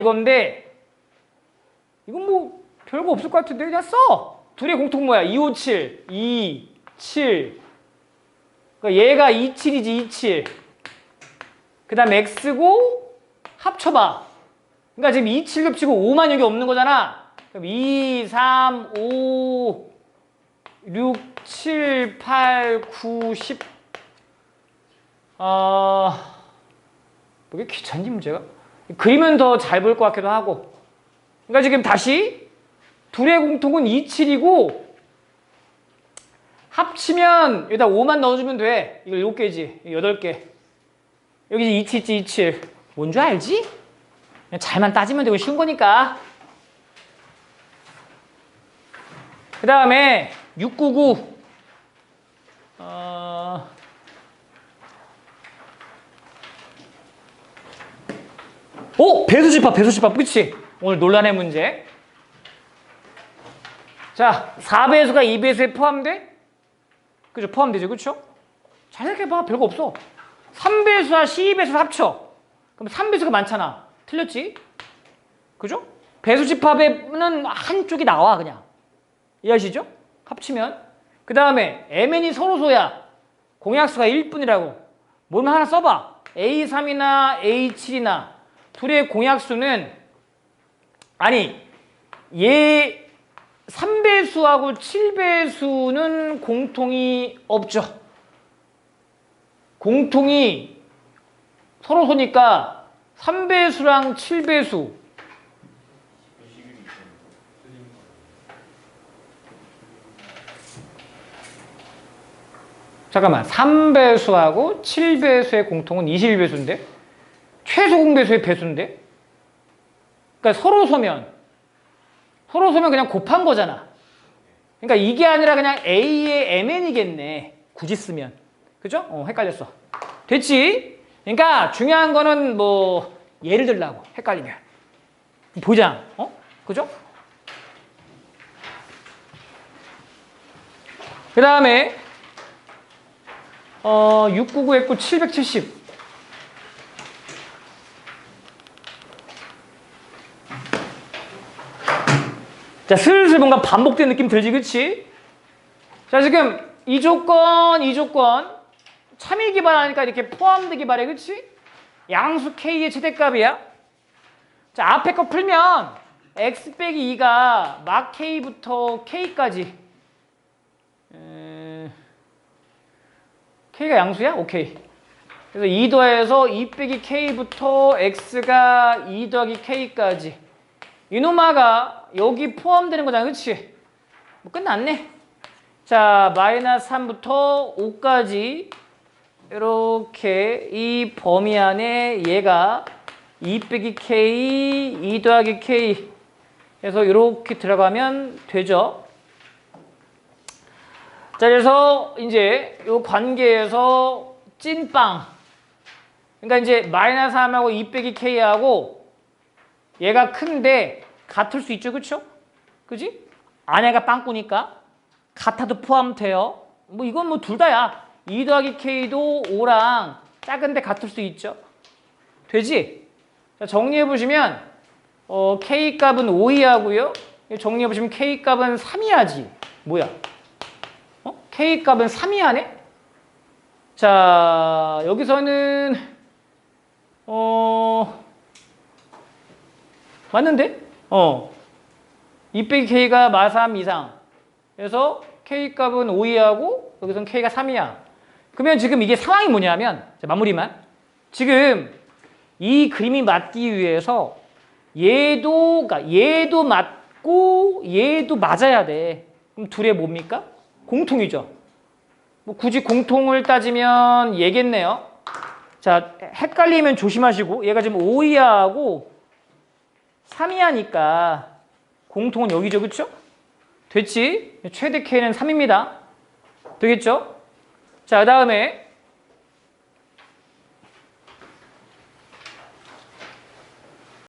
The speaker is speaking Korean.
이건데 이건 뭐 별거 없을 것 같은데 그냥 써. 둘의 공통 뭐야? 257, 2, 7. 그러니까 얘가 27이지 27. 그 다음 x고 합쳐봐. 그러니까 지금 27 겹치고 5만 여기 없는 거잖아. 그럼 2, 3, 5, 6, 7, 8, 9, 10. 아, 뭐 이게 귀찮니 문제가? 그리면 더잘볼것 같기도 하고. 그러니까 지금 다시 둘의 공통은 27이고 합치면 여기다 5만 넣어주면 돼. 이거 7개지. 8개. 여기 27 있지 27. 뭔 줄 알지? 잘만 따지면 되고 쉬운 거니까. 그 다음에 699. 어... 오! 배수집합, 배수집합. 그치? 오늘 논란의 문제. 자, 4배수가 2배수에 포함돼? 그죠? 포함되죠? 그쵸? 잘 생각해봐. 별거 없어. 3배수와 12배수 합쳐. 그럼 3배수가 많잖아. 틀렸지? 그죠? 배수 집합에는 한쪽이 나와 그냥. 이해하시죠? 합치면. 그 다음에 MN이 서로소야. 공약수가 1분이라고. 뭘만 하나 써봐. A3이나 A7이나 둘의 공약수는 아니 얘 3배수하고 7배수는 공통이 없죠. 공통이 서로 소니까 3배수랑 7배수 잠깐만 3배수하고 7배수의 공통은 21배수인데 최소 공배수의 배수인데? 그러니까 서로 소면. 서로 소면 그냥 곱한 거잖아. 그러니까 이게 아니라 그냥 A의 MN이겠네. 굳이 쓰면. 그죠? 어 헷갈렸어. 됐지? 그러니까 중요한 거는 뭐 예를 들라고 헷갈리면. 보장. 어? 그죠? 그 다음에 어, 699 했고 770 자, 슬슬 뭔가 반복된 느낌 들지, 그치? 자, 지금 이 조건, 이 조건 참일 기반하니까 이렇게 포함되 기반해, 그치? 양수 K의 최대값이야. 자, 앞에 거 풀면 x 빼기 2가 막 K부터 K까지 에... K가 양수야? 오케이. 그래서 2 더해서 2 빼기 K부터 X가 2 더하기 K까지 이놈아가 여기 포함되는 거잖아 그치? 뭐 끝났네. 자 마이너스 3부터 5까지 이렇게 이 범위 안에 얘가 2 빼기 K 2 더하기 K 해서 이렇게 들어가면 되죠. 자 그래서 이제 이 관계에서 찐빵. 그러니까 이제 마이너스 3하고 2 빼기 K하고 얘가 큰데 같을 수 있죠, 그렇죠? 그지? 아내가 빵꾸니까 같아도 포함돼요. 뭐 이건 뭐 둘 다야. 2 더하기 K도 5랑 작은데 같을 수 있죠. 되지? 자, 정리해 보시면 어, K 값은 5이하고요. 정리해 보시면 K 값은 3이하지. 뭐야? 어? K 값은 3이하네? 자, 여기서는 어 맞는데? 어. 2 빼기 K가 마3 이상. 그래서 K 값은 5이하고 여기서는 K가 3이야. 그러면 지금 이게 상황이 뭐냐면 자, 마무리만. 지금 이 그림이 맞기 위해서 얘도 그러니까 얘도 맞고 얘도 맞아야 돼. 그럼 둘의 뭡니까? 공통이죠. 뭐 굳이 공통을 따지면 얘겠네요. 자, 헷갈리면 조심하시고 얘가 지금 5이하고 3이하니까 공통은 여기죠. 그쵸? 됐지? 최대 K는 3입니다. 되겠죠? 자, 그 다음에